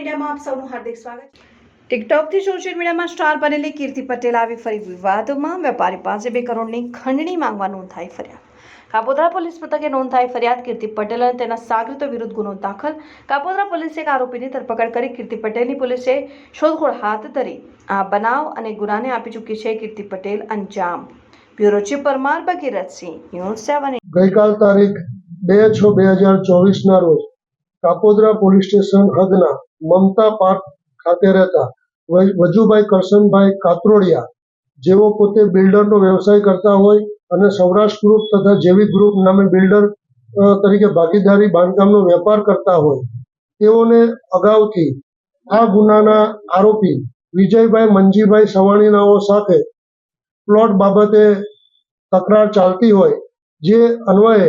ઇન્ડિયામાં આપ સૌનું હાર્દિક સ્વાગત ટિકટોકથી સોશિયલ મીડિયામાં સ્ટાર બનેલી કીર્તિ પટેલ આવી ફરી વિવાદમાં વેપારી પાસે બે કરોડની ખંડણી માંગવા નોંધાઈ ફર્યા. કાપોદ્રા પોલીસ મથકે નોંધાઈ ફરિયાદ કીર્તિ પટેલ અને તેના સાગરીતો વિરુદ્ધ ગુનો દાખલ. કાપોદ્રા પોલીસે એક આરોપીની ધરપકડ કરી કીર્તિ પટેલની પોલીસે શોધખોળ હાથ ધરી. આ બનાવ અને ગુનાને આપી ચૂકી છે કીર્તિ પટેલ અંજામ. Bureau chief Parmar Bhagirathsinh news seven ગઈકાલ તારીખ બે છ બે હજાર ચોવીસના રોજ કાપોદ્રા પોલીસ સ્ટેશન હદના મમતા પાર્ક ખાતે રહેતા વજ- વજુભાઈ કરશનભાઈ કાતરોડિયા, જેઓ પોતે બિલ્ડરનો વ્યવસાય કરતા હોય અને સૌરાષ્ટ્ર ગ્રુપ તથા જેવી ગ્રુપ નામે બિલ્ડર તરીકે ભાગીદારી બાંધકામનો વેપાર કરતા હોય. તેઓને અગાઉથી આ ગુનાના આરોપી વિજયભાઈ મંજીભાઈ સવાણીનાઓ સાથે પ્લોટ બાબતે તકરાર ચાલતી હોય, જે અન્વયે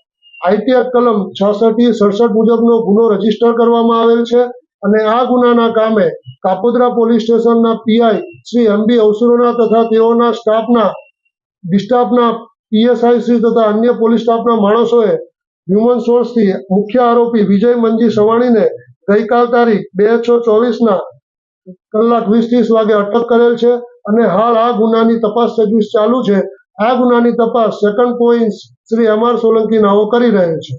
આઈટીઆર કલમ છાસઠ સડસઠ મુજબનો ગુનો રજિસ્ટર કરવામાં આવેલ છે અને આ ગુનાના કામે કાપોદ્રા પોલીસ સ્ટેશનના પીઆઈ શ્રી એમબી અવસરોના તથા તેઓના સ્ટાફના, ડિસ્ટાફના પીએસઆઈ શ્રી તથા અન્ય પોલીસ સ્ટાફના માણસોએ હ્યુમન સોર્સથી મુખ્ય આરોપી વિજય મંજી સવાણીને ગઈકાલ તારીખ બે છ ચોવીસના કલાક વીસ ત્રીસ વાગે અટક કરેલ છે અને હાલ આ ગુનાની તપાસ તજવીજ ચાલુ છે. આ ગુનાની તપાસ સેકન્ડ કોઈન્સ શ્રી અમર સોલંકી નાઓ કરી રહ્યા છે.